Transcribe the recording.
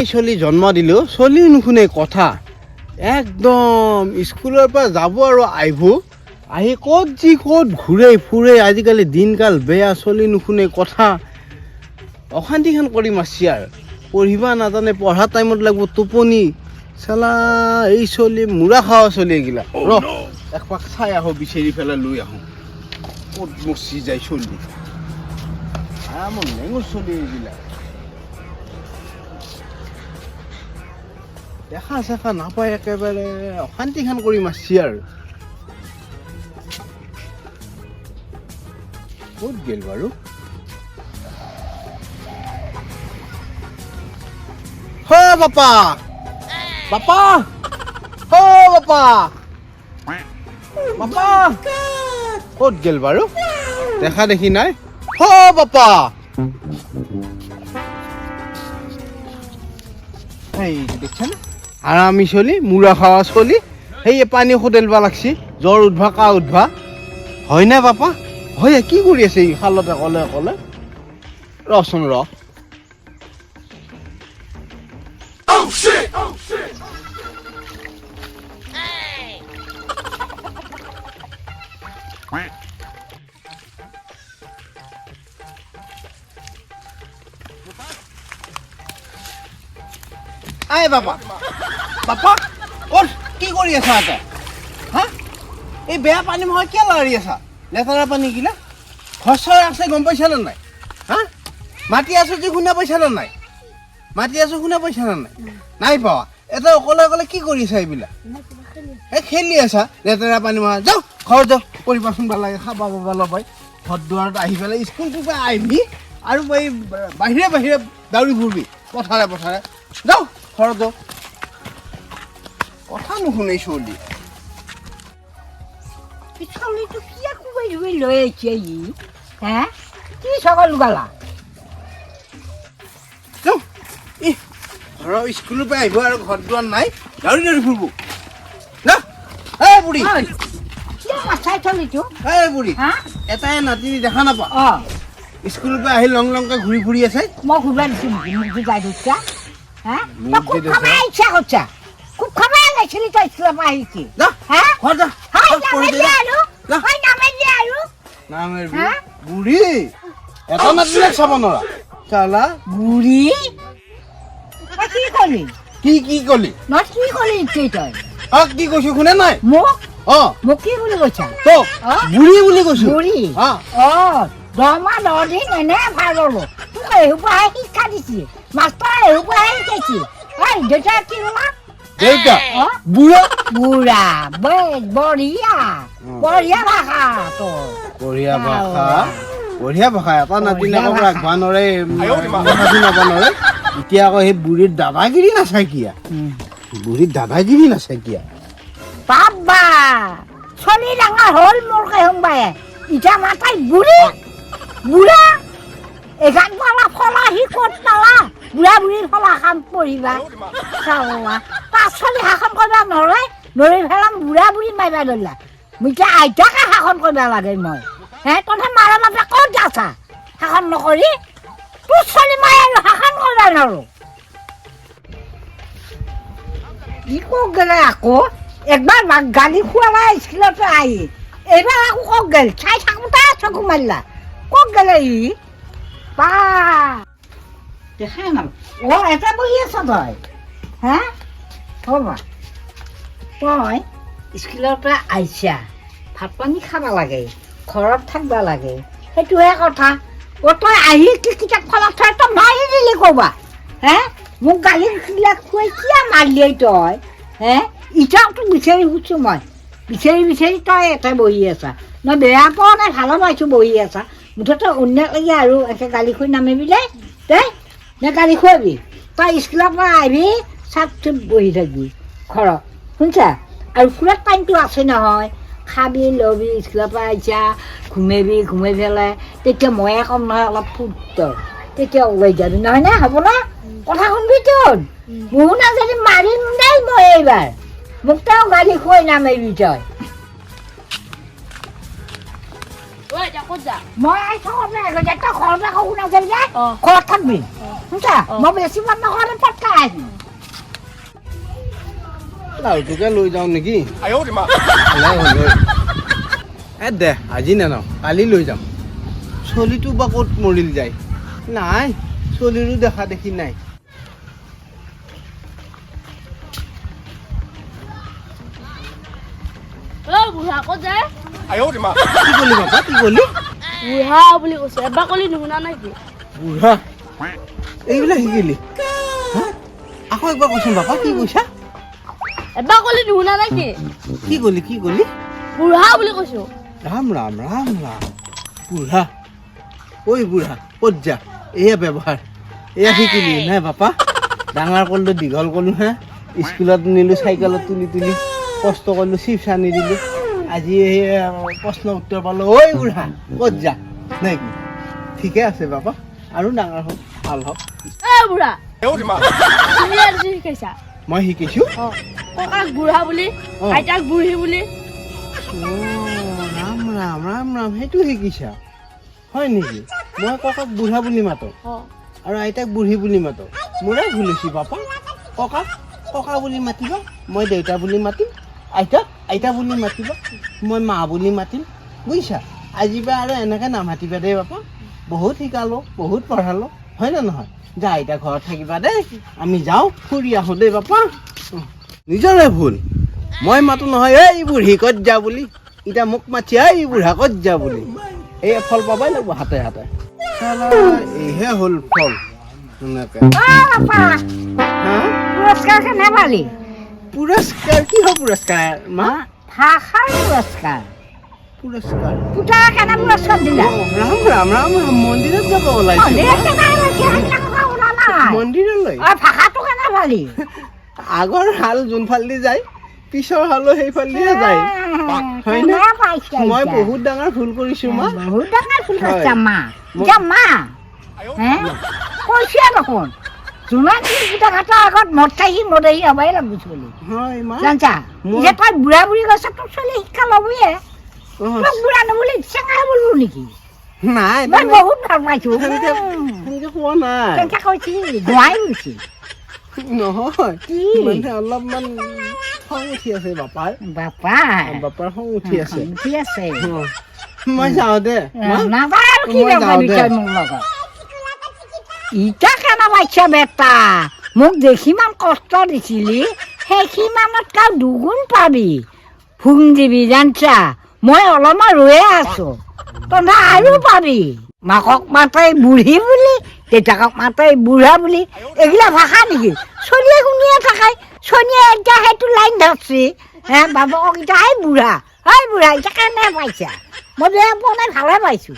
তাই চলি জন্ম দিলেও চলি নুশুনে কথা। একদম স্কুলৰ পৰা যাব আৰু আহিব আহি ক'ত যি ক'ত ঘূৰে ফুৰে আজিকালি দিনকাল বেয়া চলি নুশুনে কথা। অশান্তিখন কৰি মাৰছি আৰু। পঢ়িব নাজানে পঢ়া টাইমত লাগিব টোপনি। চালা এই চলি মূৰা খাৱা চলি এইগিলা ৰ একপাক চাই আহোঁ বিচাৰি পেলাই লৈ আহোঁ। ক'ত মচি যায় চলি আৰামত নেঙুৰ চলি এইবিলাক দেখা চেখা নাপায় একেবাৰে। অশান্তিখন কৰি মাৰছি আৰু। ক'ত গেল বাৰু? হ, বাপা! বাপা! হ, বাপা! বাপা! ক'ত গেল বাৰু? দেখা দেখি নাই? হ, বাপা! এই, দেখছেনে? আৰামি চলি মূৰা খাৱা চলি সেই পানী হোটেলবা লাগছি জ্বৰ উঠবা কাহ উঠবা। হয়নে বাপা হয়, কি কৰি আছে ই খালতে অকলে অকলে? ৰচোন ৰ। আই বাপা বাপা ক'ত কি কৰি আছা তই হা? এই বেয়া পানী মই কিয় লাৰি আছা? লেতেৰা পানী গিলা খচৰ আছে, গম পাইছা নে নাই? হা? মাতি আছো যে শুনা পাইছা নে নাই? মাতি আছো, শুনা পাইছা নে নাই? নাই পাৱা। এটা অকলে অকলে কি কৰি আছা এইবিলাক? এই খেলি আছা, লেতেৰা পানী মাৰা যাওঁ, ঘৰ যাওঁ। পৰিবাচোন ভালো লাগে, খাবা লবাই। ঘৰ দুৱাৰত আহি পেলাই স্কুলটোৰ পৰা আহিবি আৰু এই বাহিৰে বাহিৰে দাউৰি ফুৰিবি। পথাৰে পথাৰে। যাওঁ, ঘৰত যাওঁ। কথা নুশুনে চলি কোবাই ধুই লৈ আহিছে ই। হে কি গালা ঘৰৰ স্কুলৰ পৰা আহিব আৰু ঘৰত দুৱাৰ নাই দাউৰি দাউৰি ফুৰিব। না এই বুঢ়ী। কি এই বুঢ়ী এটাই নাতি দেখা নাপা। স্কুলৰ পৰা আহি লং লংকৈ ঘূৰি ফুৰি আছে। মই ঘূৰাই দিছো মোক বুজাই দিছা। খুব ইচ্ছা করছা খুব খাবাই গেছিলি যা হা ঘৰত যা হয়। হয় এটা নাতিলে চাব নোৱাৰা চালা বুঢ়ী তই কি কলি কি কি কলি মই কি কলি ইচ্ছি তই? অ কি কৈছো শুনে নাই? মোক অ মোক কি বুলি কৈছা? অ? বুঢ়ী বুলি কৈছো। বুঢ়ী অ অ দহমাহ দহ দিন এনে ভালো হলো তোক এসোপাহে শিক্ষা দিছি। মাষ্টৰ এসোপাহে শিকাইছি। ঐ দেউতা কি বোলা বুঢ়া? বুঢ়া বেছ বঢ়িয়া। বঢ়িয়া ভাষা তোৰ বঢ়িয়া ভাষা। বঢ়িয়া ভাষা এটা নাতিলে আকৌ ৰাখবা নোৱাৰে নাবা নোৱাৰে এতিয়া আকৌ সেই বুঢ়ীৰ দাদাগিৰি নাচাকিয়া বুঢ়ীৰ দাদাগিৰি নাচাকিয়া বাবা চলি ডাঙৰ হ'ল মোৰ কেহোবাই ইটা মাতাই বুঢ়ী। বুঢ়া এগান পালা ফলা সি ক'ত পালা? বুঢ়া বুঢ়ীৰ ফলা পঢ়িবা চাওলা তাত শাসন কৰিব নৰে নৰি ফেলাম বুঢ়া বুঢ়ী মাৰিবা ধৰিলা। এতিয়া আইতাকে শাসন কৰিব লাগে মই। হে, তহঁতে মাৰা মাতা ক'ত যাছা? শাসন নকৰি তোৰ চলি মই আৰু শাসন কৰিব নোৱাৰো কি কক গেলে আকৌ? একবাৰ মাক গালি খোৱালা স্কুলৰ পৰা আহি। এইবাৰ আকৌ কক গেল। চাই থাকোঁতে চকু মাৰিলা। কক গেলে ই? বা দেখাই নাম অ এটা বহি আছ তই হে হ'ব তই স্কুলৰ পৰা আহিছা ভাত পানী খাব লাগে, ঘৰত থাকিব লাগে। সেইটোহে কথা। অ, তই আহি কি কিতাপ খনত থৈ তই মাৰি দিলি ক'বা হে? মোক গালি বিলাক খুৱাই কিয় মাৰিলি তই? হে? ইটাকতো বিচাৰি ফুৰিছোঁ মই। বিচাৰি বিচাৰি তই এটাই বহি আছা। মই বেয়া পোৱা নাই, ভালো পাইছোঁ বহি আছা। মুঠতে অন্য লাগে আৰু একে গালি খুৱাই নামিবি দেই দেই নে গালি খুৱাবি তই স্কুলৰ পৰা আহিবি চাপ চুপ বহি থাকিবি। ঘৰত শুনছা? আৰু ফুলত টাইমটো আছে নহয়। খাবি ল'বি স্কুলৰ পৰা আহিছা ঘুমাবি ঘুমাই পেলাই তেতিয়া ময়ে ক'ম নহয় অলপ ফুট তেতিয়া ওলাই যাবি। নহয় নে? হ'ব না? কথা শুনবি তোৰ। মোৰো নাজানি মাৰিম দেই মই এইবাৰ। মোক তেওঁ গালি খুৱাই নামাৰিবি তই। যা? মই যাবি যে। ঘৰত থাকবি শুনছা? মই বেছি মান নকৰে পটকাই আহিম লাওটোকে লৈ যাওঁ নেকি। এ দে আজি নানাও কালি লৈ যাম। চলিটো বা ক'ত মৰিল যায়? নাই চলিৰো দেখা দেখি নাই। এইবিলাক শিকিলি? হা? আকৌ একবাৰ কচোন বাবা কি কৈছা? এবাৰ ক'লি নুশুনা নেকি? কি কলি কি কলি? বুঢ়া বুলি কৈছো। ৰাম ৰাম ৰাম ৰাম। বুঢ়া ঐ বুঢ়া ক'ত যা? এয়া ব্যৱহাৰ এয়া শিকিলি নাই বাপা? ডাঙৰ কৰিলোঁ দীঘল কৰিলোঁ হা স্কুলত নিলোঁ চাইকেলত তুলি তুলি। কষ্ট কৰিলোঁ চিপছ আনি দিলোঁ। আজি এই প্ৰশ্ন উত্তৰ পালোঁ ঐ বুঢ়া ক'ত যা? নাই ঠিকে আছে বাপা আৰু ডাঙৰ হওক ভালো হওক। বুঢ়া। শিকাইছা? মই শিকিছোঁ। ককাক বুঢ়া বুলি। আইতাক বুঢ়ী বুলি। ৰাম ৰাম ৰাম ৰাম সেইটো শিকিছা। হয় নেকি? মই ককাক বুঢ়া বুলি মাতোঁ। আৰু আইতাক বুঢ়ী বুলি মাতো। মোৰে ভুল হৈছে পাপা ককা ককা বুলি মাতিবা মই দেউতা বুলি মাতিম। আইতাক আইতা বুলি মাতিবা মই মা বুলি মাতিম বুজিছা? পৰা আৰু এনেকৈ নামাতিবা দেই পাপা বহুত শিকালোঁ বহুত পঢ়ালোঁ হয় নে নহয়? যা আইতা ঘৰত থাকিবা দেই। আমি যাওঁ ফুৰি আহোঁ দেই উম, নিজৰে ভুল। মই মাতো নহয় এই বুঢ়ী ক'ত যা বুলি। এতিয়া মোক মাতি এই বুঢ়া ক'ত যা বুলি। এই ফল পাবই লাগিব হাতে হাতে। এইহে হ'ল ফল। এনেকে। বাপা। পুৰস্কাৰ কেনে পালি পুৰস্কাৰ হয় পুৰস্কাৰ মা? ভাষাৰ পুৰস্কাৰ পুৰস্কাৰ পুতা কেনে পুৰস্কাৰ দিলা? ৰাম ৰাম ৰাম মন্দিৰত যাব ওলাইছো। মন্দিৰলৈ ভাষাটো কেনে পালি আগৰ হাল যোনফালেদি যায় পিছৰ হালো সেইফালেদিয়ে যায়। হয়নে? মই বহুত ডাঙৰ ভুল কৰিছো মা। বহুত ডাঙৰ ভুল কৰিছা মা। মা হে কৈছে দেখোন। যিমান দিন গোটা আগত মদ খাই মদ আহি হবাই লাগব জানছা? যে তই বুঢ়া বুঢ়ী কৈছ তোৰ চলি শিক্ষা ল'বিয়ে। তোক বুঢ়া নবুলি চেঙা বলল নেকি? নাই মই বহুত ভালো পাইছো। সেনেকে উম। সেনেকে কোৱা নাই। তেনেকে কৈছি গোৱাই গৈছি। নহয় কি? মানে অলপমান খং উঠি আছে বাপাৰ। বাপা বাপাৰ খং উঠি আছে। উঠি আছে। মই যাওঁ দে। নাযায় আৰু কি মোৰ লগত? ইটা কেনে পাইছা বেটা? মোক দেখিমান কষ্ট দিছিলি সেইখিমানতকৈ দুগুণ পাবি। ভুং দিবি, জানছা? মই অলপমান ৰৈয়ে আছো। তহঁতে আৰু পাবি। মাকক মাতে বুঢ়ী বুলি, দেউতাকক মাতে বুঢ়া বুলি, এইগিলা ভাষা নেকি? চলিয়ে শুনিয়ে থাকে চনিয়ে এতিয়া সেইটো লাইন ধৰছি। হে বাবকক এতিয়া এই বুঢ়া এই বুঢ়া এতিয়া কেনে পাইছা? মই বেয়া পোৱা নাই, ভালে পাইছোঁ।